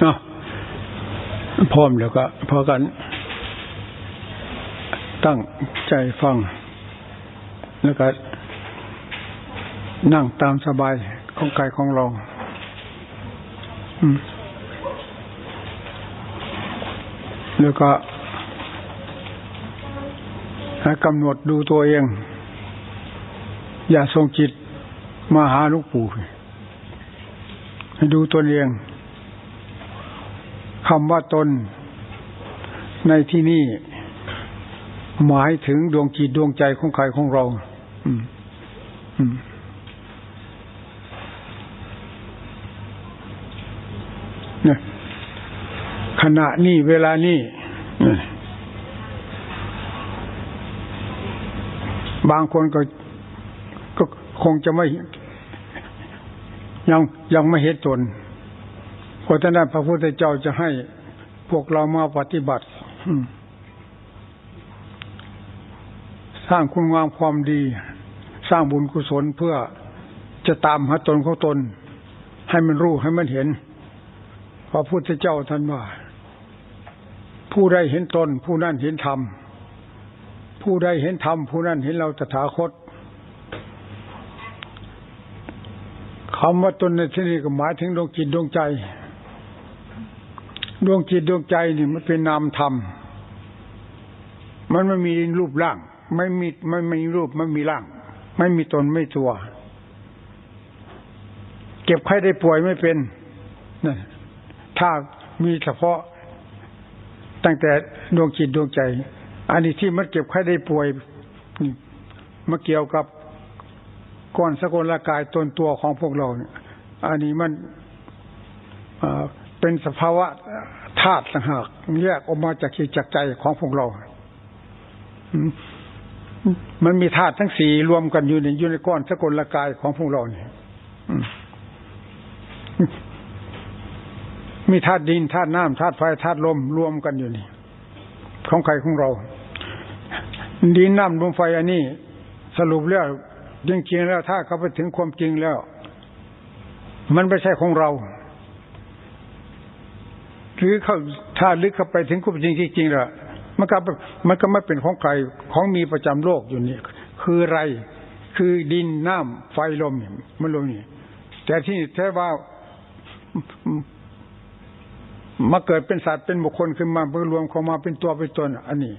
เนาะพร้อมแล้วก็พอกัน ตั้งใจฟัง แล้วก็ นั่งตามสบายของกายของเราแล้วก็ให้กำหนดดูตัวเอง อย่าทรงจิตมาหาลูกปู่ให้ดูตัวเอง คำว่าตน ในที่นี้หมายถึงดวงจิตดวงใจของใครของเรา อืม อืมขณะนี้เวลานี้บางคนก็ก็คงจะไม่ ยังยังไม่เห็นตน เพราะฉะนั้นพระพุทธเจ้าจะให้พวกเรามาปฏิบัติ สร้างคุณงามความดี สร้างบุญกุศลเพื่อจะตามหาตนของตน ให้มันรู้ให้มันเห็นพระพุทธเจ้าท่านว่า ผู้ใดเห็นตน ผู้นั้นเห็นธรรมผู้ใดเห็นธรรมผู้นั้นเห็นเราตถาคตคำว่าตนในที่นี้ก็หมายถึงดวงจิตดวงใจ ดวงจิตดวงใจนี่มันเป็นนามธรรม มันไม่มีรูปร่าง ไม่มีไม่มีรูปไม่มีร่าง ไม่มีตนไม่ตัว เก็บไข้ได้ป่วยไม่เป็นนะถ้ามีเฉพาะ ตั้งแต่ดวงจิตดวงใจ อันนี้ที่มันเก็บไข้ได้ป่วยมาเกี่ยวกับก้อนสกุลกายตนตัวของพวกเราเนี่ย อันนี้มัน เป็นสภาวะธาตุต่างหากแยกออกมาจากจิตจากใจของพวกเรา มันมีธาตุทั้งสี่รวมกันอยู่ในอยู่ในก้อนสกุลกายของพวกเราเนี่ยมีธาตุดินธาตุน้ำธาตุไฟธาตุลมรวมกันอยู่นี่ ของใครของเรา ดินน้ำลมไฟอันนี้ สรุปแล้วจริงๆแล้วถ้าเขาไปถึงความจริงแล้ว มันไม่ใช่ของเรา หรือเขาถ้าลึกเข้าไปถึงความจริงจริงๆล้วมันก็มันก็ไม่เป็นของใครของมีประจำโลกอยู่นี่คืออะไร คือดินน้ำไฟลมมันลงนี่แต่ที่แท้ว่ามาเกิดเป็นสัตว์เป็นบุคคลขึ้นมาเพื่อรวมเข้ามาเป็นตัวเป็นตนอันนี้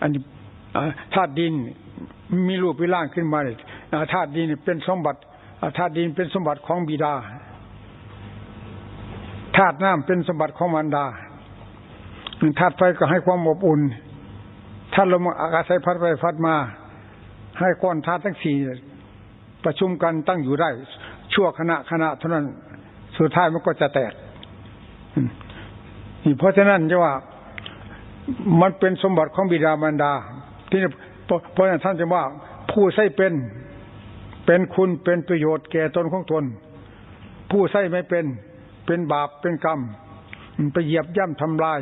อันนี้ธาตุดินมีรูปวิร่างขึ้นมาเลยธาตุดินเป็นสมบัติธาตุดินเป็นสมบัติของบิดา ธาตุน้ำเป็นสมบัติของมารดาธาตุไฟก็ให้ความอบอุ่นธาตุลมอากาศใช้พัดไปพัดมา ให้ก้อนธาตุทั้งสี่ประชุมกันตั้งอยู่ได้ ชั่วขณะขณะเท่านั้นสุดท้ายมันก็จะแตกเพราะฉะนั้นจะว่ามันเป็นสมบัติของบิดามารดา ที่เพราะฉะนั้นท่านจะว่าผู้ใช้เป็นเป็นคุณเป็นประโยชน์แก่ตนของตน ผู้ใช้ไม่เป็น เป็นบาปเป็นกรรมไปเหยียบย่ำทำลาย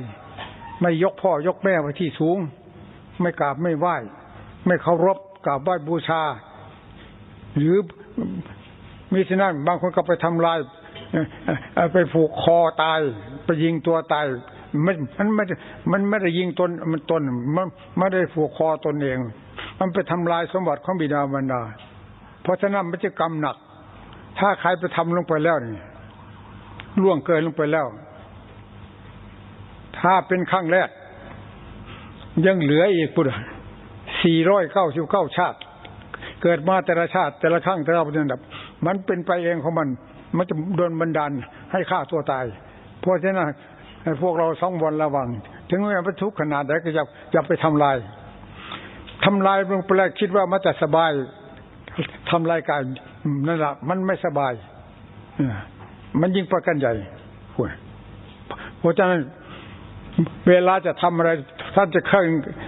ไม่ยกพ่อยกแม่ไว้ที่สูง ไม่กราบไม่ไหว้ ไม่เคารพกราบไหว้บูชา หรือมีที่นั่นบางคนก็ไปทำลายไปผูกคอตาย ไปยิงตัวตายมันมันไม่มันไม่ได้ยิงตนมันตนมันไม่ได้ผูกคอตนเอง มันไปทำลายสมบัติของบิดามารดา เพราะฉะนั้นมันจะกรรมหนัก ถ้าใครไปทำลงไปแล้วนี่ ล่วงเกินลงไปแล้ว ถ้าเป็นครั้งแรก ยังเหลืออีกปุ่นสี่ร้อยเก้าสิบเก้าชาติ เกิดมาแต่ละชาติ แต่ละครั้งแต่ละประเด็นมันเป็นไปเองของมัน มันจะโดนบันดาลให้ฆ่าตัวตาย เพราะฉะนั้นให้พวกเราสองวันระวัง ถึงแม้ว่าทุกขนาดไหนก็จะจะไปทำลายทำลายลงไปแล้วคิดว่ามันจะสบายทำลายกายนั่นแหละมันไม่สบาย มันยิ่งประกันใหญ่เพราะฉะนั้นเวลาจะทำอะไร ท่านจะเคย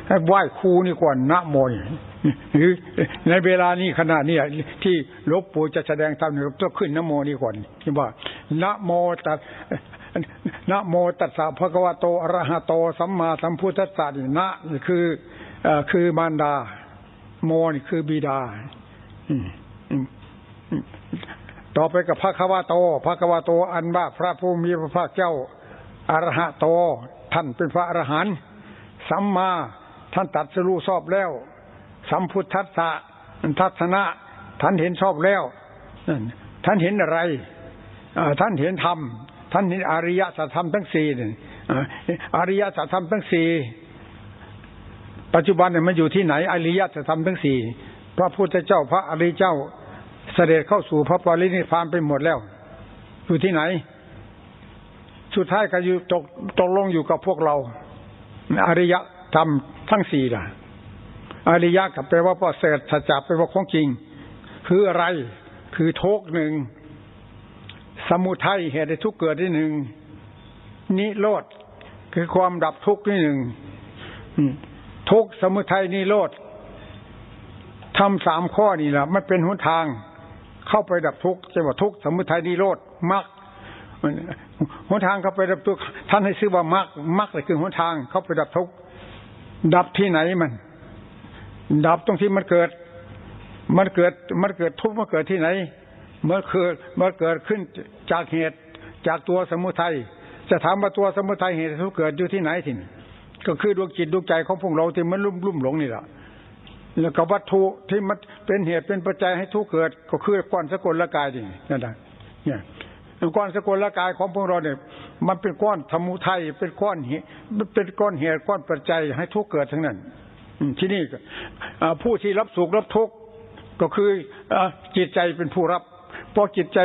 ให้ไหว้ครูนี่ก่อนนะโมยหรือในเวลานี้ขณะนี้ที่หลวงปู่จะแสดงธรรมเนี่ยต้องขึ้นนะโมนี่ก่อนที่ว่านะโมตัสนะโมตัสสะภะคะวะโตอรหะโตสัมมาสัมพุทธัสสะนี่นะคือคือมารดา โมนี่คือบิดา ต่อไปกับพระควาโตพระควาโต อันว่าพระผู้มีพระภาคเจ้าอรหะโต ท่านเป็นพระอรหันต์สัมมาท่านตัดสรู้ชอบแล้ว สัมพุทธัสสะทัศนะ ท่านเห็นชอบแล้ว ท่านเห็นอะไรท่านเห็นธรรม ท่านเห็นอริยสัจธรรมทั้งสี่นี่อ่าอริยสัจธรรมทั้งสี่ปัจจุบันเนี่ยมันอยู่ที่ไหน อริยสัจธรรมทั้งสี่พระพุทธเจ้าพระอริยเจ้า เสด็จเข้าสู่พระปรินิพพานไปหมดแล้ว อยู่ที่ไหน สุดท้ายก็อยู่ตกตกลงอยู่กับพวกเรา อริยธรรมทั้งสี่ล่ะ อริยะกับแปลว่าประเสริฐสัจจะแปลว่าของจริง คืออะไร คือทุกข์หนึ่ง สมุทัยเหตุใหทุกข์เกิดที่หนึ่ง นิโรธคือความดับทุกข์ที่หนึ่งทุกสมุทัยนิโรธทำสามข้อนี่แหละมันเป็นหนทาง เข้าไปดับทุกข์จะว่าทุกข์สมุทัยนิโรธมรรคหนทางเข้าไปดับทุกข์ท่านให้ซื้อว่ามรรคมรรคเลยคือหนทางเข้าไปดับทุกข์ดับที่ไหนมัน ดับตรงที่มันเกิด มันเกิดมันเกิดทุกข์มันเกิดที่ไหนมันเกิดมันเกิดขึ้นจากเหตุจากตัวสมุทัยจะถามว่าตัวสมุทัยเหตุทุกข์เกิดอยู่ที่ไหนทีนี่ก็คือดวงจิตดวงใจของพวกเราที่มันลุ่มลุ่มหลงนี่แหละ แล้วก็วัตถุที่มันเป็นเหตุเป็นปัจจัยให้ทุกข์เกิด ก็คือก้อนสกุลละกายนี่นั่นแหละเนี่ยก้อนสกุลละกายของพวกเราเนี่ย มันเป็นก้อนธรรมุทัยเป็นก้อนเหตุเป็นก้อนเหตุก้อนปัจจัยให้ทุกข์เกิดทั้งนั้นที่นี่ผู้ที่รับสุขรับทุกข์ก็คือจิตใจเป็นผู้รับพอจิตใจ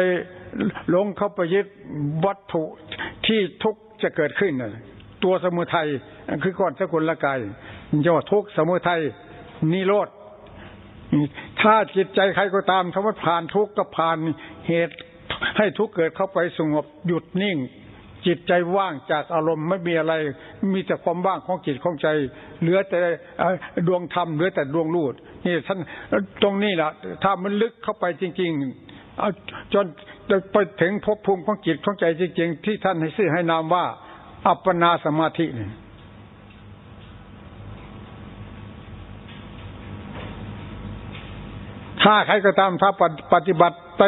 ลงเข้าไปยึดวัตถุที่ทุกข์จะเกิดขึ้นน่ะตัวสมุทัยคือก้อนสกุลละกายจะว่าทุกข์สมุทัย นิโรธถ้าจิตใจใครก็ตามคำว่าผ่านทุกข์ก็ผ่านเหตุให้ทุกข์เกิดเข้าไปสงบหยุดนิ่ง จิตใจว่างจากอารมณ์ไม่มีอะไร มีแต่ความว่างของจิตของใจ เหลือแต่ดวงธรรมเหลือแต่ดวงรูดนี่ท่านตรงนี้แหละถ้ามันลึกเข้าไปจริง ๆ จนไปถึงภพภูมิของจิตของใจจริง ๆ ที่ท่านให้ชื่อให้นามว่า อัปปนาสมาธินี่ ถ้าใครก็ตามถ้าปฏิบัติไป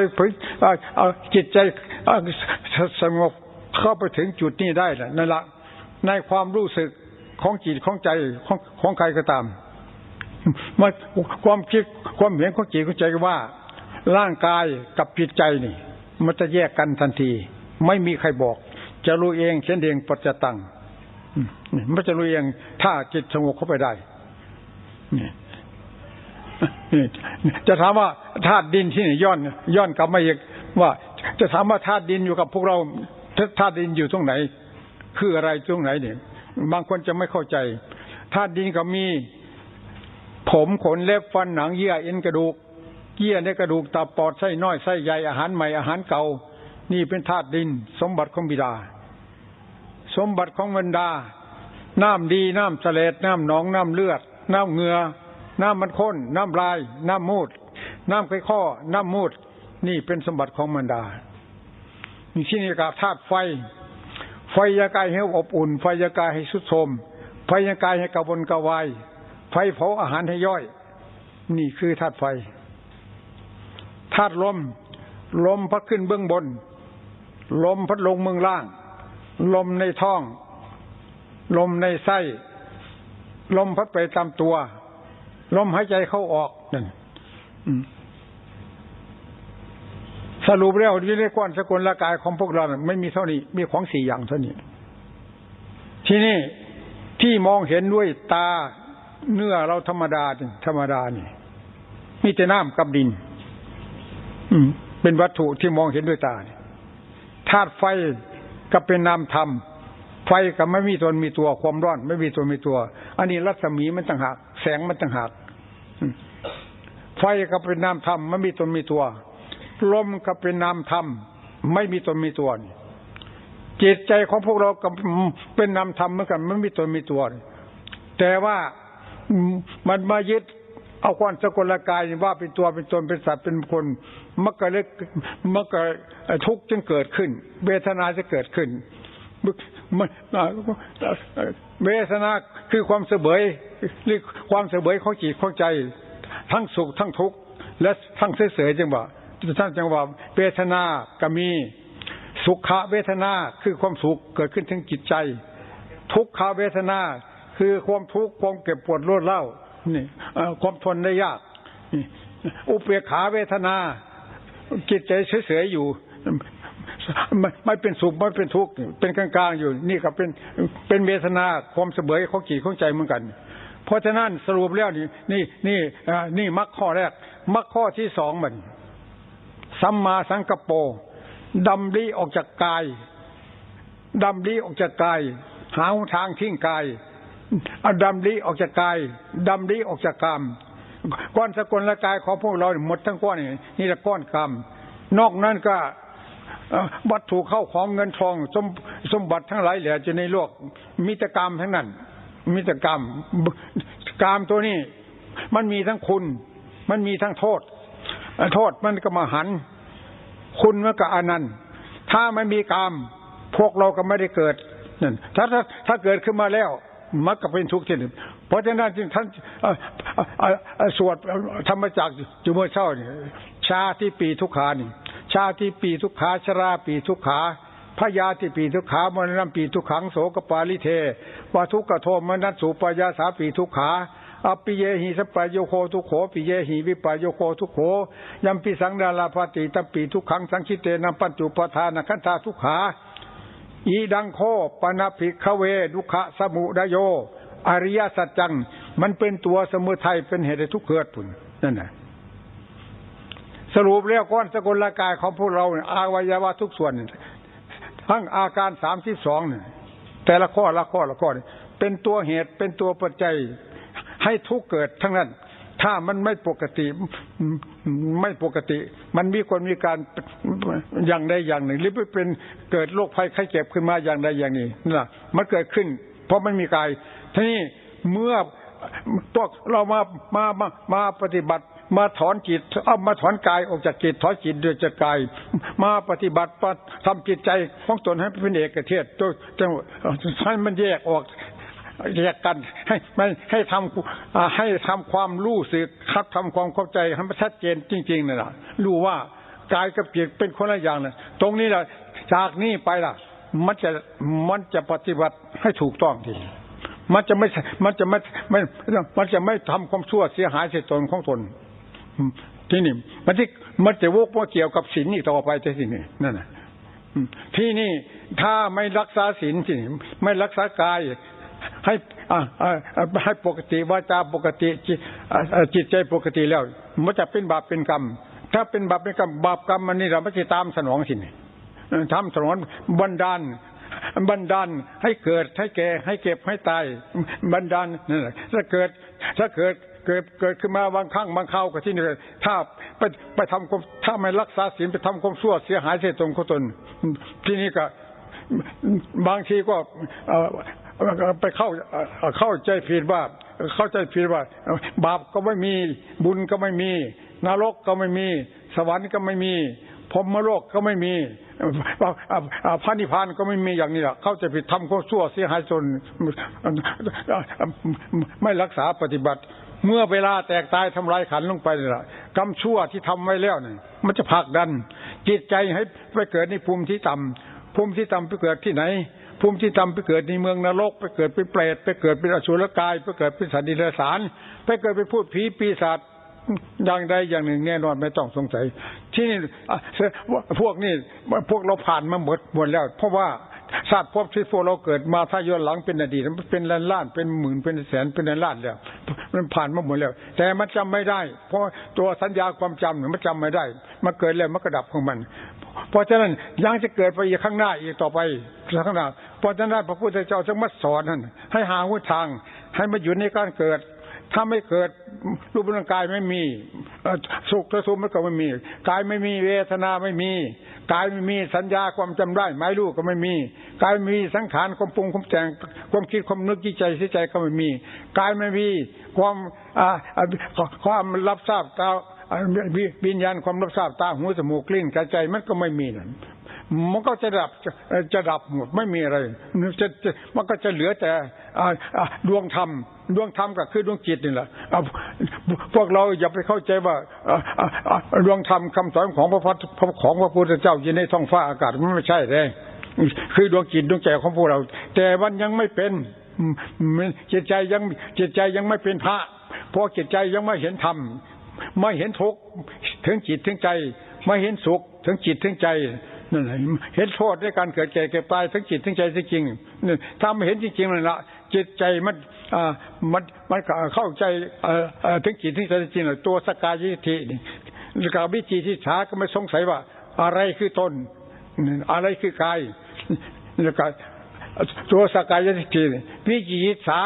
จิตใจสงบเข้าไปถึงจุดนี้ได้นั่นละในความรู้สึกของจิตของใจของของใครก็ตามมันความคิดความเห็นของจิตของใจว่า ร่างกายกับจิตใจนี่ มันจะแยกกันทันที ไม่มีใครบอก จะรู้เองเช่นเองปัจจตังมันจะรู้เองถ้าจิตสงบเข้าไปได้ จะถามว่าธาตุดินที่ไหนย้อนย้อนกลับมาอีกว่า จะถามว่าธาตุดินอยู่กับพวกเราธาตุดินอยู่ตรงไหน คืออะไรตรงไหนเนี่ยบางคนจะไม่เข้าใจธาตุดินก็มี ผมขนเล็บฟันหนังเยื่อเอ็นกระดูกเยื่อในกระดูกตับปอดไส้น้อยไส้ใหญ่อาหารใหม่อาหารเก่า นี่เป็นธาตุดิน สมบัติของบิดา สมบัติของบรรดา น้ำดีน้ำเสลดน้ำหนองน้ำเลือด น้ำเงือ น้ำมันข้น น้ำลาย น้ำมูด น้ำไข้ข้อ น้ำมูด นี่เป็นสมบัติของมันดามีที่นี่กับธาตุไฟ ไฟยากายให้อบอุ่น ไฟยากายให้สุดโทมไฟยากายให้กระวนกระวาย ไฟเผาอาหารให้ย่อย นี่คือธาตุไฟ ธาตุลม ลมพัดขึ้นเบื้องบน ลมพัดลงเมืองล่าง ลมในท้อง ลมในไส้ ลมพัดไปตามตัว ลมหายใจเข้าออกนั่นสรุปแล้วที่ในก้อนสกุลละกายของพวกเราไม่มีเท่านี้ มีของสี่อย่างเท่านี้ ที่นี่ที่มองเห็นด้วยตาเนื้อเราธรรมดาธรรมดานี่มีแต่น้ำกับดิน อืม เป็นวัตถุที่มองเห็นด้วยตาธาตุไฟก็เป็นนามธรรม ไฟก็ไม่มีตนมีตัวความร้อน ไม่มีตัวมีตัว อันนี้รัศมีมันต่างหาก แสงมันต่างหาก ไฟก็เป็นนามธรรมไม่มีตนมีตัวลมก็เป็นนามธรรมไม่มีตนมีตัวจิตใจของพวกเราก็เป็นนามธรรมเหมือนกันไม่มีตนมีตัวแต่ว่ามันมายึดเอาความสกุลกายว่าเป็นตัวเป็นตนเป็นสัตว์เป็นคนมันก็เลยมันก็ทุกข์จึงเกิดขึ้น เวทนาจะเกิดขึ้น เวทนาคือความเสบยหรือความเสบยของจิตของใจ ทั้งสุขทั้งทุกข์และทั้งเสยๆจังหวะท่านจังหวะเวทนาก็มีสุขเวทนาคือความสุขเกิดขึ้นทั้งจิตใจ ทุกขเวทนาคือความทุกข์ความเก็บปวดรวดเล่านี่ความทนได้ยากอุเบกขาเวทนาจิตใจเฉยๆอยู่ ไม่ไม่เป็นสุขไม่เป็นทุกข์เป็นกลางๆอยู่ นี่ก็เป็นเป็นเวทนาความเสมอของจิตของใจเหมือนกัน เพราะฉะนั้นสรุปแล้วนี่ นี่นี่นี่มรรคข้อแรกมรรคข้อที่สองมันสัมมาสังกปรดำริออกจากกายดำริออกจากกาย หาทางทิ้งกายอดำริออกจากกายดำริออกจากกรรมก้อนสกลละกายของพวกเราหมดทั้งก้อนนี่นี่ละก้อนกรรมนอกนั้นก็ วัตถุเข้าของเงินทอง สมสมบัติทั้งหลายเหลือจะในโลกมิตรกรรมทั้งนั้นมิตรกรรมกรรมตัวนี้ มันมีทั้งคุณ มันมีทั้งโทษ โทษมันก็มาหัน คุณมันก็อนันต์ ถ้าไม่มีกรรมพวกเราก็ไม่ได้เกิดนั่นถ้าถ้าถ้าเกิดขึ้นมาแล้วมันก็เป็นทุกข์ที่หนึ่งเพราะฉะนั้นจึงท่านสวดธรรมจักรอยู่เมื่อเช้านี่ชาที่ปีทุกขานี่ ชาที่ปีทุกขาชราปีทุกขาพยาที่ปีทุกขามรณะปีทุกขังโสกปาลิเทวาทุกขโทมนัสสุปยาสาปีทุกขาอปิเยหิสปายโยโคทุโขปิเยหิวิปายโยโคทุโขยัมปิสังดาลาภติตัมปีทุกขังสังคิเตนะปัญจุปทานขันธาทุกขาอีดังโคปนาภิกขเวดุขะสมุดโย อริยสัจจัง มันเป็นตัวสมุทัยเป็นเหตุให้ทุกข์เกิดผุนนั่นน่ะ สรุปแล้วก้อนสกุลกายของพวกเราเนี่ยอาวัยวะทุกส่วน ทั้งอาการสามสิบสองเนี่ยแต่ละข้อละข้อละข้อเนี่ยเป็นตัวเหตุเป็นตัวปัจจัยให้ทุกเกิดทั้งนั้น ถ้ามันไม่ปกติไม่ปกติ มันมีคนมีการอย่างใดอย่างหนึ่ง หรือเป็นเกิดโรคภัยไข้เจ็บขึ้นมาอย่างใดอย่างนี้นั่นแหละมันเกิดขึ้น เพราะมันมีกายทีนี้เมื่อพวกเรามามามามาปฏิบัติ มาถอนจิตเอามาถอนกายออกจากจิตถอนจิตเดือดจากกาย มาปฏิบัติทำจิตใจของตนให้เป็นเอกเทศจนจนให้มันแยกออกแยกกันให้ไม่ให้ทำอ่าให้ทำความรู้สึกครับทำความเข้าใจให้มันชัดเจนจริงๆนั่นแหละรู้ว่ากายกับจิตเป็นคนละอย่างนะตรงนี้แหละจากนี้ไปล่ะ มันจะมันจะปฏิบัติให้ถูกต้องทีมันจะไม่ มันจะไม่ไม่มันจะไม่ทำความชั่วเสียหายเสียตนของตน ที่นี่มันที่มันจะวกว่าเกี่ยวกับศีลนี่ต่อไปที่นี่นั่นน่ะที่นี่ถ้าไม่รักษาศีลที่นี่ไม่รักษากาย ให้อ่าให้ปกติวาจาปกติจิตใจปกติแล้ว มันจะเป็นบาปเป็นกรรม ถ้าเป็นบาปเป็นกรรมบาปกรรมมันนี่เราไม่จะตามสนองสินี่ทำสนองบันดาลบันดาลให้เกิดให้แก่ให้เก็บให้ตายบันดาลนั่นแหละถ้าเกิด ถ้าเกิด เกิดเกิดขึ้นมาบางครั้งบางคราวก็ที่นี่ถ้าไปไปทำความถ้าไม่รักษาศีลไปทำความชั่วเสียหายเสียตรงเขตนที่นี่ก็บางทีก็ไปเข้าเข้าใจผิดว่า เข้าใจผิดว่า บาปก็ไม่มีบุญก็ไม่มี นรกก็ไม่มี สวรรค์ก็ไม่มีพรหมโลกก็ไม่มีพระนิพพานก็ไม่มีอย่างนี้แหละเข้าใจผิดทำข้อชั่วเสียหายจนไม่รักษาปฏิบัติ เมื่อเวลาแตกตายทำลายขันลงไปนี่แหละกรรมชั่วที่ทำไว้แล้วเนี่ยมันจะผลักดัน จิตใจให้ไปเกิดในภูมิที่ต่ำภูมิที่ต่ำไปเกิดที่ไหน ภูมิที่ต่ำไปเกิดในเมืองนรก ไปเกิดเป็นเปรตไปเกิดเป็นอสุรกาย ไปเกิดเป็นสันดิลสาร ไปเกิดเป็นพูดผีปีศาจอย่างใดอย่างหนึ่งแน่นอนไม่ต้องสงสัย ที่นี่พวกนี้พวกเราผ่านมาหมดหมดแล้ว เพราะว่า ศาสตร์พบที่พวกเราเกิดมาถ้าย้อนหลังเป็นอดีตมันเป็นล้านล้านเป็นหมื่นเป็นแสนเป็นล้านแล้วมันผ่านมาหมดแล้ว แต่มันจำไม่ได้ เพราะตัวสัญญาความจำมันจำไม่ได้มันเกิดแล้วมันกระดับของมัน เพราะฉะนั้นยังจะเกิดไปอีกข้างหน้าอีกต่อไปข้างหน้าเพราะฉะนั้นพระพุทธเจ้าจึงมาสอนนั่นให้หาหุทาง ให้มาอยู่ในการเกิด ถ้าไม่เกิดรูปร่างกายไม่มีสุขทุกข์มันก็ไม่มีกายไม่มีเวทนาไม่มีกายไม่มีสัญญาความจำได้หมายรู้ก็ไม่มีกายไม่มีสังขารความปรุงความแต่งความคิดความนึกจิตใจเสียใจก็ไม่มีกายไม่มีความความรับทราบตาวิญญาณความรับทราบตาหูจมูกกลิ้นกายใจมันก็ไม่มีนั่นมันก็จะดับจะดับหมดไม่มีอะไรจะมันก็จะเหลือแต่ดวงธรรม ดวงธรรมก็คือดวงจิตนี่แหละอ่าพวกเราอย่าไปเข้าใจว่าดวงธรรมคำสอนของพระพุทธของพระพุทธเจ้าอยู่ในท้องฟ้าอากาศมันไม่ใช่เลยคือดวงจิตดวงใจของพวกเรา แต่มันยังไม่เป็นจิตใจยังจิตใจยังไม่เป็นพระเพราะจิตใจยังไม่เห็นธรรมไม่เห็นทุกข์ถึงจิตถึงใจ ไม่เห็นสุขถึงจิตถึงใจ นั่นแหละเห็นโทษในการเกิดแก่เก็บตายทั้งจิตทั้งใจจริงๆถ้าไม่เห็นจริงๆนั่นละจิตใจมันอ่ามันมันเข้าใจอ่อถึงจิตทั้งใจจริงๆตัวสกายยิธินี่กับวิจีที่ช้าก็ไม่สงสัยว่า อะไรคือตนอะไรคือกายแล้วก็ตัวสกายยิธิวิจิตสา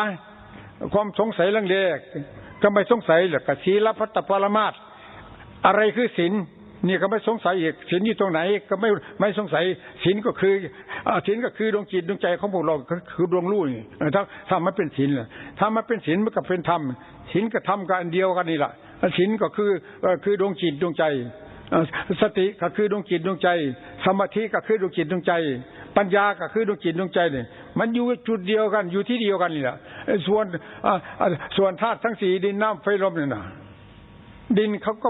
ความสงสัยเรื่องเด็กก็ไม่สงสัยหรอกศีลพัตตปรมาตอะไรคือศีล นี่ก็ไม่สงสัยอีกศีลอยู่ตรงไหน ก็ไม่ไม่สงสัยศีลก็คือศีลก็คือดวงจิตดวงใจของพวกเราคือดวงรู้นี่ถ้าถ้ามันเป็นศีลถ้ามันเป็นศีลมันก็เป็นธรรมศีลกับธรรมกันอันเดียวกันนี่แหละศีลก็คือคือดวงจิตดวงใจสติก็คือดวงจิตดวงใจ สมาธิก็คือดวงจิตดวงใจ ปัญญาก็คือดวงจิตดวงใจเนี่ยมันอยู่จุดเดียวกันอยู่ที่เดียวกันนี่แหละส่วนส่วนธาตุทั้งสี่ดินน้ำไฟลมเนี่ยนะ ดินเขาก็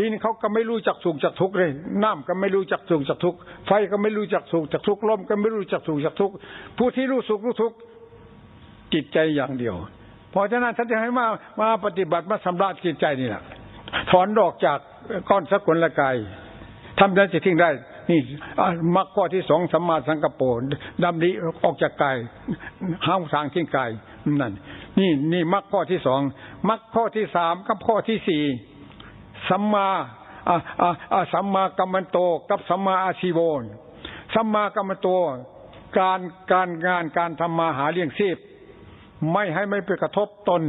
ดินเขาก็ไม่รู้จักสุขจักทุกข์เลยน้ำก็ไม่รู้จักสุขจักทุกข์ไฟก็ไม่รู้จักสุขจักทุกข์ลมก็ไม่รู้จักสุขจักทุกข์ผู้ที่รู้สุขรู้ทุกข์จิตใจอย่างเดียว เพราะฉะนั้นท่านจะให้มามาปฏิบัติมาสำราญจิตใจนี่แหละถอนดอกจากก้อนสกุลละกายทำได้จะทิ้งได้ นี่มรรคข้อที่สองสัมมาสังกปรดำริออกจากกายห้ามทางทิ้งกาย นั่นนี่นี่มรรคข้อที่สองมรรคข้อที่สามกับข้อที่สี่สัมมาอ่าอ่าสัมมากัมมันโตกับสัมมาอาชีโวนสัมมากัมมันโตการการงานการทำมาหาเลี้ยงชีพ ไม่ให้ไม่ไปกระทบตน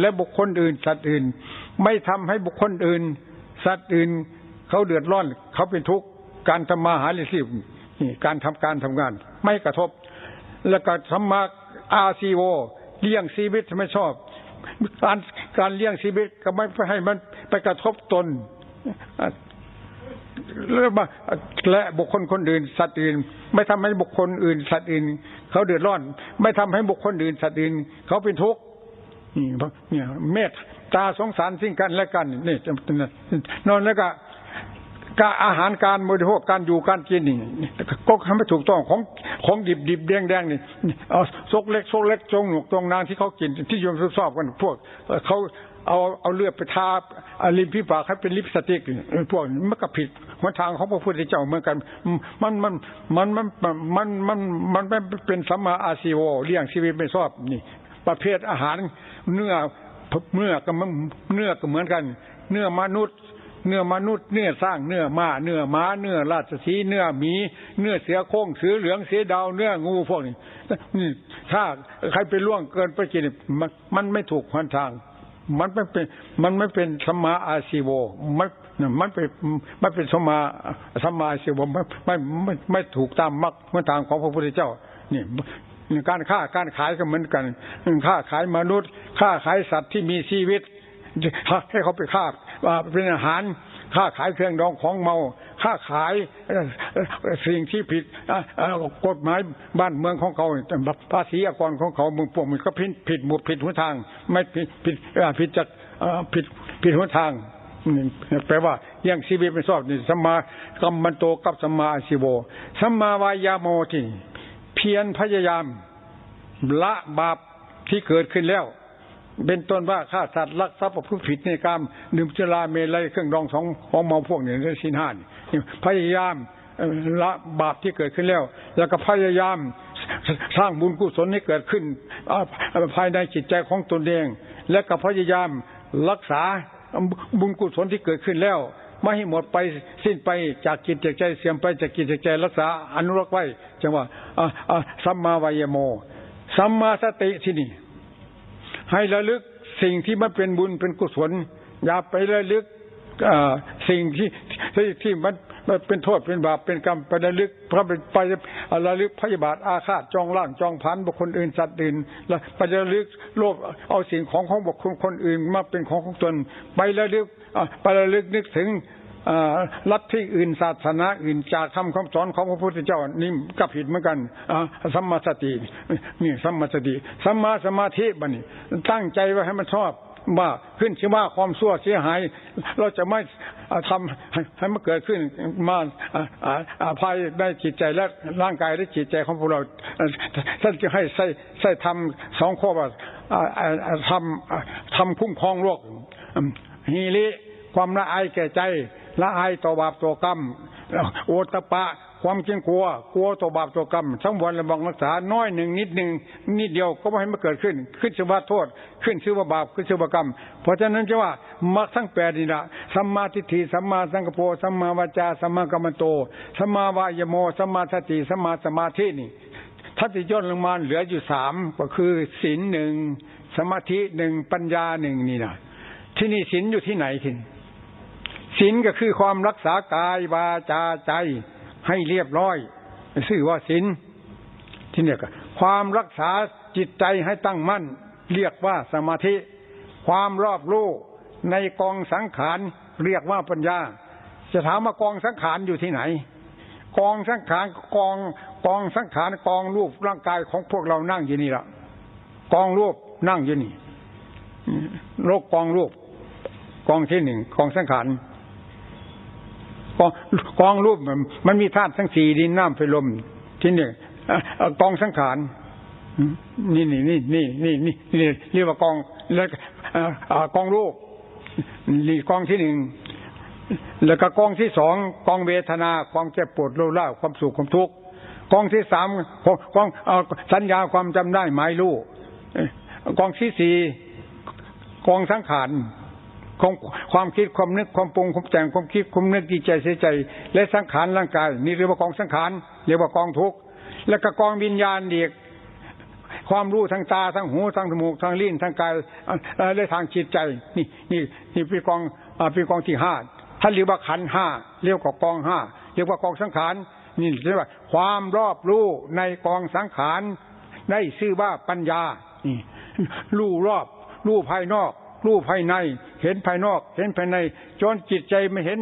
และบุคคลอื่น สัตว์อื่น ไม่ทำให้บุคคลอื่น สัตว์อื่น เขาเดือดร้อน เขาเป็นทุกข์การทำมาหาเลี้ยงชีพการทำการทำงาน ไม่กระทบ แล้วก็สัมมา อาชีโวเลี้ยงชีวิตไม่ชอบ การการเลี้ยงชีวิตก็ไม่ให้มันไปกระทบตนและและบุคคลคนอื่น สัตว์อื่น ไม่ทำให้บุคคลอื่น สัตว์อื่น เขาเดือดร้อน ไม่ทำให้บุคคลอื่น สัตว์อื่น เขาเป็นทุกข์นี่เนี่ยเมตตาสงสารสิ่งกันและกันนี่นอนแล้วก็ การอาหารการบริโภคการอยู่การกินนี่ก็ทำให้ถูกต้องของของดิบดิบแดงแดงนี่เอาซกเล็กซกเล็กจงหนุกตรงนางที่เขากินที่ยมชอบกันพวกเขาเอาเอาเลือดไปทาลิมพิปากให้เป็นลิปสติกพวกมันก็ผิดหนทางของพระพุทธเจ้าเหมือนกัน มันมันมันมันมันมันมันไม่เป็นสัมมาอาชีโวเลี้ยงชีวิตไม่ชอบนี่ ประเภทอาหารเนื้อเนื้อก็เนื้อก็เหมือนกัน เนื้อมนุษย์ เนื้อมนุษย์เนื้อสร้างเนื้อม้าเนื้อม้าเนื้อราชสีเนื้อหมี เนื้อเสือโค้งเสือเหลืองเสือดาวเนื้องูพวกนี้ถ้าใครไปล่วงเกินไปกินมันมันไม่ถูกหนทาง มันไม่เป็นมันไม่เป็นสมาอาชีโวมันมันเป็นมันเป็นสมาสมาอาชีโวไม่ไม่ไม่ไม่ถูกตามมรรคหนทางของพระพุทธเจ้านี่การค้าการขายก็เหมือนกัน ค้าขายมนุษย์ ค้าขายสัตว์ที่มีชีวิตให้เขาไปฆ่า เป็นอาหารค้าขายเครื่องดองของเมาค้าขายสิ่งที่ผิดกฎหมายบ้านเมืองของเขาภาษีอากรของเขาเมืองพวกมันก็ผิดผิดหมดผิดหัวทาง ไม่ผิดผิดผิดจากผิดผิดหัวทางแปลว่ายังชีวิตไม่ชอบนี่สมมากรรมันโตกับสัมาอาชีโวสัมาวายาโมที่เพียรพยายามละบาปที่เกิดขึ้นแล้ว เป็นต้นว่าฆ่าสัตว์ลักทรัพย์ประพฤติผิดในกรรมดื่มเจลาเมลัยเครื่องดองสองของเมาพวกนี้ในสินห้านพยายามละบาปที่เกิดขึ้นแล้ว แล้วก็พยายามสร้างบุญกุศลให้เกิดขึ้นภายในจิตใจของตนเอง และก็พยายามรักษาบุญกุศลที่เกิดขึ้นแล้ว ไม่ให้หมดไปสิ้นไปจากจิตจากใจเสื่อมไปจากจิตจากใจรักษาอนุรักษ์ไว้จังว่าสัมมาวายโมสัมมาสติที่นี่ ให้ระลึกสิ่งที่มันเป็นบุญเป็นกุศล อย่าไประลึกสิ่งที่ที่ที่มันเป็นโทษเป็นบาปเป็นกรรมไประลึกพระไประลึกพยาบาทอาฆาตจองล่างจองพันบุคคลอื่นสัตว์อื่นแล้วไประลึกโลภเอาสิ่งของของบุคคลคนอื่นมาเป็นของของตนไประลึกไประลึกนึกถึง ลัทธิอื่นศาสนาอื่นจากคำคำสอนของพระพุทธเจ้านี่ก็ผิดเหมือนกันอ่าสัมมาสตินี่สัมมาสติสัมมาสมาธิบัดนี้ตั้งใจไว้ให้มันชอบว่าขึ้นชื่อว่าความชั่วเสียหาย เราจะไม่อ่าทำให้ใหมันเกิดขึ้นมาอ่าอ่าอภัยได้จิตใจและร่างกายและจิตใจของพวกเราท่านจะให้ใส่ใส่ทำสองข้อว่าอ่าทำทำคุ้มครองโลกฮีริความละอายแก่ใจ ละอายต่อบาปต่อกรรมโอตตะปะ ความเกรงกลัว กลัวต่อบาปต่อกรรมทั้งวันระวังรักษาน้อยหนึ่งนิดหนึ่งนิดเดียวก็ไม่ให้มันเกิดขึ้น ขึ้นชื่อว่าโทษ ขึ้นชื่อว่าบาปขึ้นชื่อว่ากรรม เพราะฉะนั้นจะว่ามรรคทั้งแปดนี่ละสัมมาทิฏฐิสัมมาสังกปรสัมมาวาจาสัมมากัมมันโตสัมมาวายโมสัมมาสติสัมมาสมาธินี่ถ้าติย่นลงมาเหลืออยู่สามก็คือศีลหนึ่งสมาธิหนึ่งปัญญาหนึ่งนี่นะที่นี่ศีลอยู่ที่ไหนทีนี้ ศีลก็คือความรักษากายวาจาใจให้เรียบร้อยชื่อว่าศีลที่เนี่ยความรักษาจิตใจให้ตั้งมั่น เรียกว่าสมาธิ ความรอบรู้ในกองสังขารเรียกว่าปัญญา จะถามว่ากองสังขารอยู่ที่ไหน กองสังขารกองกองสังขารกองรูปร่างกายของพวกเรานั่งอยู่นี่ละกองรูปนั่งอยู่นี่โลกกองรูปกองที่หนึ่งกองสังขาร กองกองรูปมันมีธาตุทั้งสี่ดินน้ำไฟลมที่หนึ่งกองสังขารนี่นี่นี่นี่นี่นี่นี่เรียกว่ากองแล้วกองรูปนี่กองที่หนึ่งแล้วก็กองที่สองกองเวทนาความเจ็บปวดโลล่าความสุขความทุกข์กองที่สามกองสัญญาความจำได้หมายรู้กองที่สี่กองสังขาร ของความคิดความนึกความปรุงความแต่งความคิดความนึกดีใจเสียใจ และสังขารร่างกาย นี่เรียกว่ากองสังขารเรียกว่ากองทุกข์แล้วก็กองวิญญาณเดียกความรู้ทางตาทางหูทางจมูกทางลิ้นทางกายและทางจิตใจ นี่นี่นี่เป็นกองเป็นกองที่ห้าท่านเรียกว่าขันห้าเรียกว่ากองห้าเรียกว่ากองสังขารนี่เรียกว่า ความรอบรู้ในกองสังขารได้ชื่อว่าปัญญานี่รู้รอบรู้ภายนอก รู้ภายใน เห็นภายนอก เห็นภายใน จนจิตใจไม่เห็น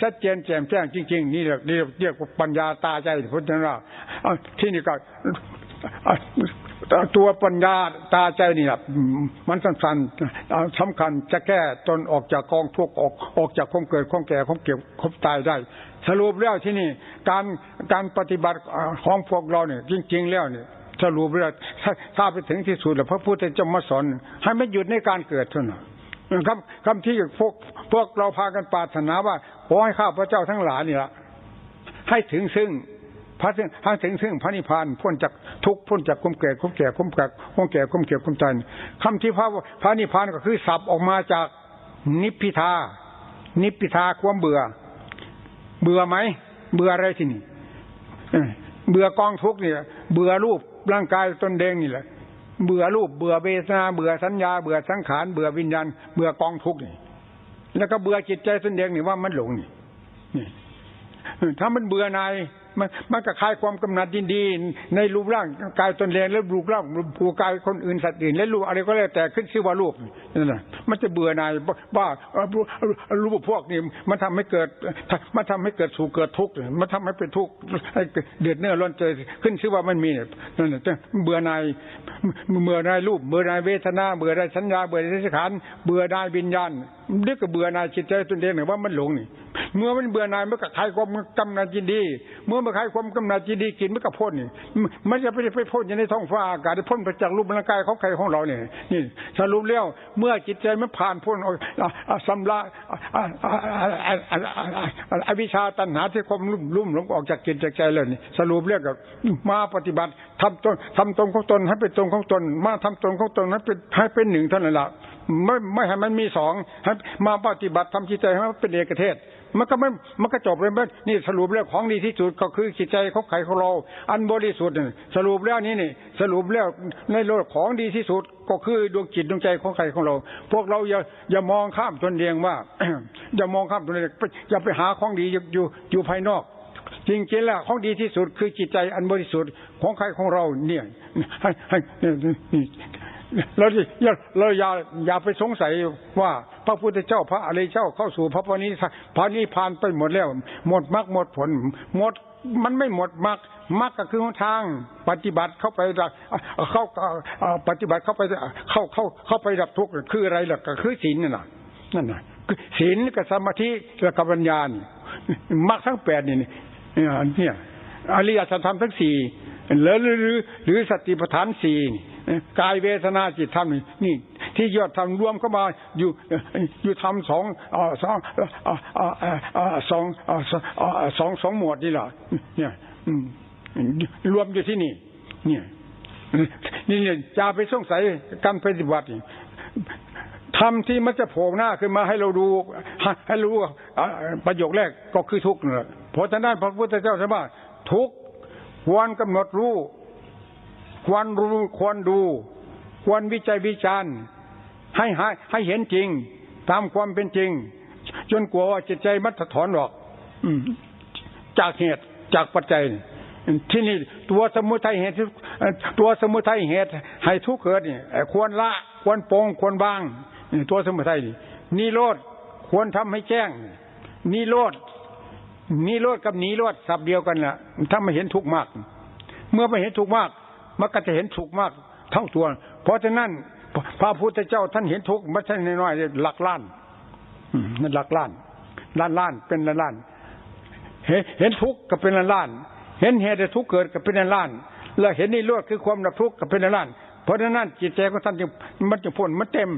ชัดเจนแจ่มแจ้งจริง ๆ นี่เรียกเรียกปัญญาตาใจพุทธนาเอาที่นี่ก็ตัวปัญญาตาใจนี่แหละมันสำคัญสำคัญจะแก้ตนออกจากกองทุกข์ออกออกจากความเกิดความแก่ความเก็บความตายได้ สรุปแล้วที่นี่การการปฏิบัติของพวกเราเนี่ยจริง ๆ แล้วเนี่ย สรุปแล้วถ้าถ้าไปถึงที่สุดแล้วพระพุทธเจ้ามาสอนให้ไม่หยุดในการเกิดเท่านั้นคำคำที่พวกพวกเราพากันปรารถนาว่าขอให้ข้าพระเจ้าทั้งหลายนี่ละให้ถึงซึ่งพระถึงพระถึงซึ่งพระนิพพานพ้นจากทุกพ้นจากความแก่ความแก่ความแก่ความแก่ความเก็บความตายคำที่พระพระนิพพานก็คือสับออกมาจากนิพพิทา นิพพิทาความเบื่อ เบื่อไหมเบื่ออะไรที่นี่เบื่อกองทุกเนี่ย เบื่อรูป ร่างกายตนเดงนี่แหละ เบื่อรูปเบื่อเวทนาเบื่อสัญญา เบื่อสังขารเบื่อวิญญาณเบื่อกองทุกข์นี่ แล้วก็เบื่อจิตใจตนเดงนี่ว่ามันหลงนี่นี่ถ้ามันเบื่อนาย มันมันก็คลายความกำหนัดยินดีในรูปร่างกายตนเองและรูปร่างรูปกายคนอื่นสัตว์อื่น และรูปอะไรก็แล้วแต่ขึ้นชื่อว่ารูปนั่นน่ะมันจะเบื่อนายว่ารูปพวกนี้มันทำให้เกิดมันทำให้เกิดสู่เกิดทุกข์มันทำให้เป็นทุกข์เดือดเนื้อร้อนใจขึ้นชื่อว่ามันมีนั่นน่ะจะเบื่อนายเบื่อนายรูปเบื่อนายเวทนาเบื่อนายสัญญาเบื่อนายสังขารเบื่อนายวิญญาณเรียกก็เบื่อนายจิตใจตนเองเนี่ยว่ามันหลงนี่เมื่อมันเบื่อนายมันก็คลายความกำหนัดยินดี เมื่อมันคลายความกำหนัดยินดีกินมันก็พ่นนี่มันจะไปไปพ่นอยู่ในท้องฟ้าอากาศพ่นไปจากรูปร่างกายของใครของเราเนี่ยนี่สรุปแล้วเมื่อจิตใจมันผ่านพ้นสำลักอวิชาตัณหาที่ความลุ่มลุ่มหลงออกจากจิตจากใจเลยนี่สรุปเรียกกับมาปฏิบัติทำตนทำตรงของตนให้เป็นตรงของตน มาทำตรงของตนให้เป็นให้เป็นหนึ่งเท่านั้นแหละไม่ไม่ให้มันมีสองมาปฏิบัติทำจิตใจให้มันเป็นเอกเทศ มันก็ไม่มันก็จบเลยมันนี่สรุปแล้วของดีที่สุดก็คือจิตใจของใครของเรา อันบริสุทธิ์นี่สรุปแล้วนี่นี่สรุปแล้วในโลกของดีที่สุดก็คือดวงจิตดวงใจของใครของเรา พวกเราอย่าอย่ามองข้ามตนเองว่าอย่ามองข้ามตนเองอย่าไปหาของดีอยู่อยู่อยู่ภายนอกจริงๆแล้วของดีที่สุดคือจิตใจอันบริสุทธิ์ของใครของเราเนี่ยให้ให้ เราอย่าเราอย่าอย่าไปสงสัยว่าพระพุทธเจ้าพระอริยเจ้าเข้าสู่พระปณิพระนิพพานไปหมดแล้ว หมดมรรคหมดผล หมดมันไม่หมดมรรคมรรคก็คือทาง ปฏิบัติเข้าไปดับเข้าปฏิบัติเข้าไปเข้าเข้าเข้าไปดับทุกข์คืออะไรล่ะก็คือศีลนั่นน่ะนั่นน่ะศีลกับสมาธิและกับปัญญานี่มรรคทั้งแปดนี่เนี่ยอริยสัจธรรมทั้งสี่หรือหรือหรือสติปัฏฐานสี่ กายเวทนาจิตธรรมนี่ ที่ยอดธรรมรวมเข้ามาอยู่อยู่ทำสองสองสองสองสองหมวดนี่แหละเนี่ยรวมอยู่ที่นี่ เนี่ยนี่เนี่ยจะไปสงสัยการปฏิบัติทำที่มันจะโผล่หน้าขึ้นมาให้เราดู ให้รู้ประโยคแรกก็คือทุกข์นะเพราะฉะนั้นพระพุทธเจ้าใช่ไหมทุกข์ควรกำหนดรู้ ควรรู้ควรดู ควรวิจัยวิจารณ์ให้ให้ให้เห็นจริง ตามความเป็นจริง จนกลัวว่าจิตใจมันถอนออกจากเหตุจากปัจจัย ที่นี่ตัวสมุทัยเหตุตัวสมุทัยเหตุ ให้ทุกข์เกิดนี่ควรละควรปองควรบางตัวสมุทัยนี่นิโรธควรทำให้แจ้งนิโรธนิโรธกับนิโรธสับเดียวกันแหละถ้าไม่เห็นทุกข์มาก เมื่อไม่เห็นทุกข์มาก มันก็จะเห็นทุกข์มากเท่าตัว เพราะฉะนั้นพระพุทธเจ้าท่านเห็นทุกข์ไม่ใช่น้อยๆหลักล้านนั่นหลักล้าน ล้านล้านเป็นล้านล้านเห็นทุกข์ก็เป็นล้านล้าน เห็นเหตุทุกข์เกิดก็เป็นล้านล้าน แล้วเห็นนิโรธคือความดับทุกข์ก็เป็นล้านล้าน เพราะฉะนั้นจิตใจของท่านจึงมันจะพ้นมันเต็ม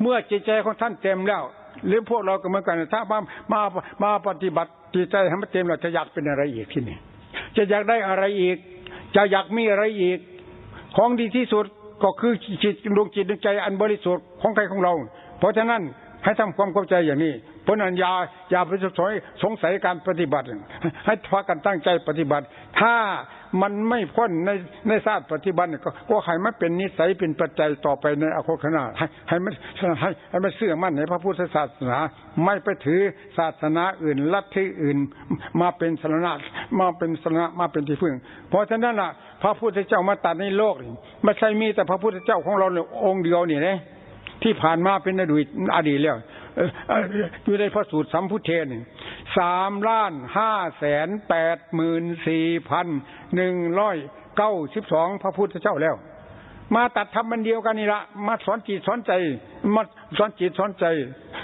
เมื่อจิตใจของท่านเต็มแล้วหรือพวกเราก็เหมือนกันถ้ามามามาปฏิบัติจิตใจให้มันเต็มเราจะอยากเป็นอะไรอีกที่นี่จะอยากได้อะไรอีก จะอยากมีอะไรอีก ของดีที่สุดก็คือจิตดวงจิตดวงใจอันบริสุทธิ์ของใครของเรา เพราะฉะนั้นให้ทำความเข้าใจอย่างนี้เพราะนั้นอย่าอย่าไปสงสงสัยการปฏิบัติ ให้พากันตั้งใจปฏิบัติ ถ้า มันไม่พ้นในในศาสตร์ปฏิบัติก็ก็ให้มันเป็นนิสัยเป็นปัจจัยต่อไปในอนาคตให้ให้มันให้ให้มันเสื่อมั่นในพระพุทธศาสนา ไม่ไปถือศาสนาอื่นลัทธิอื่น มาเป็นสรณะมาเป็นสรณะมาเป็นที่พึ่ง เพราะฉะนั้นล่ะ พระพุทธเจ้ามาตัดในโลกไม่ใช่มีแต่พระพุทธเจ้าของเราองค์เดียวนี่นะที่ผ่านมาเป็นอดีตอดีตแล้วอยู่ในพระสูตรสัมพุทเทน สามล้านห้าแสนแปดหมื่นสี่พันหนึ่งร้อยเก้าสิบสองพระพุทธเจ้าแล้ว มาตัดทำมันเดียวกันนี่ละมาสอนจิตสอนใจ มาสอนจิตสอนใจ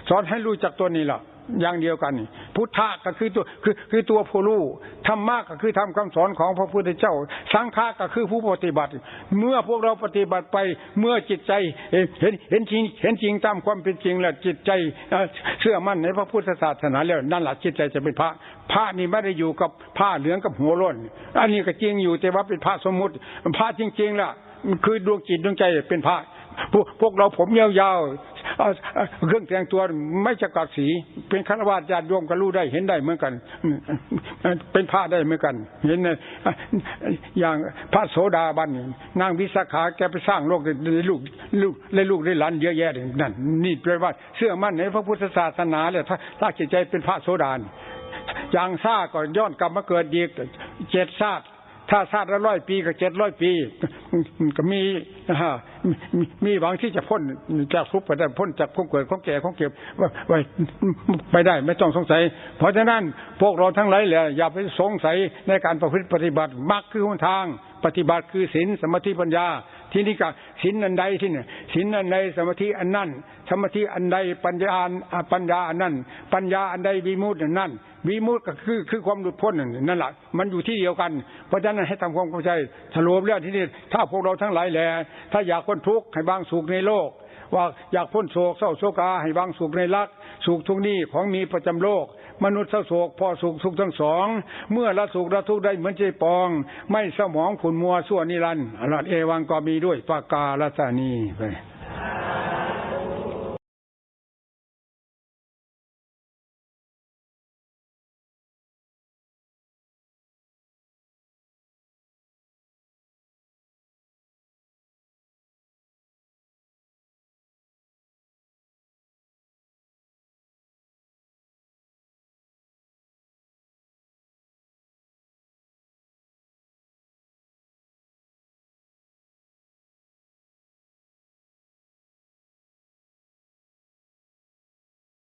สอนให้รู้จักตัวนี้ละอย่างเดียวกันนี่ พุทธะก็คือตัวคือคือตัวผู้รู้ธรรมะก็คือทำคำสอนของพระพุทธเจ้า สังฆะก็คือผู้ปฏิบัติ เมื่อพวกเราปฏิบัติไปเมื่อจิตใจเห็นเห็นจริงเห็นจริงตามความเป็นจริงแล้วจิตใจเชื่อมั่นในพระพุทธศาสนาแล้วนั่นแหละจิตใจจะเป็นพระ พระนี่ไม่ได้อยู่กับผ้าเหลืองกับหัวล้นอันนี้ก็จริงอยู่แต่ว่าเป็นพระสมมุติพระจริงๆล่ะคือดวงจิตดวงใจเป็นพระพวกพวกเราผมยาวๆ เครื่องแต่งตัวไม่จะกัดสี เป็นฆราวาสญาติโยมก็รู้ได้เห็นได้เหมือนกัน เป็นพระได้เหมือนกัน เห็นอย่างพระโสดาบันนางวิสาขาแกไปสร้างโลกได้ลูกลูกได้ลูกได้หลานเยอะแยะนั่นนี่แปลว่าเชื่อมั่นในพระพุทธศาสนาเลยถ้าถ้าจิตใจเป็นพระโสดาอย่างซาก่อนย้อนกลับมาเกิดดีเจ็ดชาติ ถ้าชาติละร้อยปีกับเจ็ดร้อยปี ก็มีมีหวังที่จะพ้นจากทุกข์ไปได้พ้นจากความเกิดความแก่ความเก็บไว้ไปได้ไม่ต้องสงสัย เพราะฉะนั้นพวกเราทั้งหลายแหละอย่าไปสงสัยในการประพฤติปฏิบัติมรรคคือหนทาง ปฏิบัติคือศีลสมาธิปัญญา ที่นี่ก็ศีลอันใดที่เนี่ยศีลอันใดสมาธิอันนั้นสมาธิอันใดปัญญาปัญญาอันนั้นปัญญาอันใดวิมุตติอันนั้นวิมุตติก็คือคือความหลุดพ้นนั่นแหละมันอยู่ที่เดียวกันเพราะฉะนั้นให้ทำความเข้าใจถลวมเรื่องที่นี่ถ้าพวกเราทั้งหลายแหละถ้าอยากพ้นทุกข์ให้บางสุขในโลก ว่าอยากพ้นโศกเศร้าโศกาให้บางสุขในรักสุขทุกนี้ของมีประจำโลก มนุษย์เศร้าโศกพอสุขสุขทั้งสอง เมื่อละสุขละทุกได้เหมือนใจปอง ไม่สมองขุนมัวส่วนนิรันดร์อรหัตเอวังก็มีด้วยปากกาลสานีไป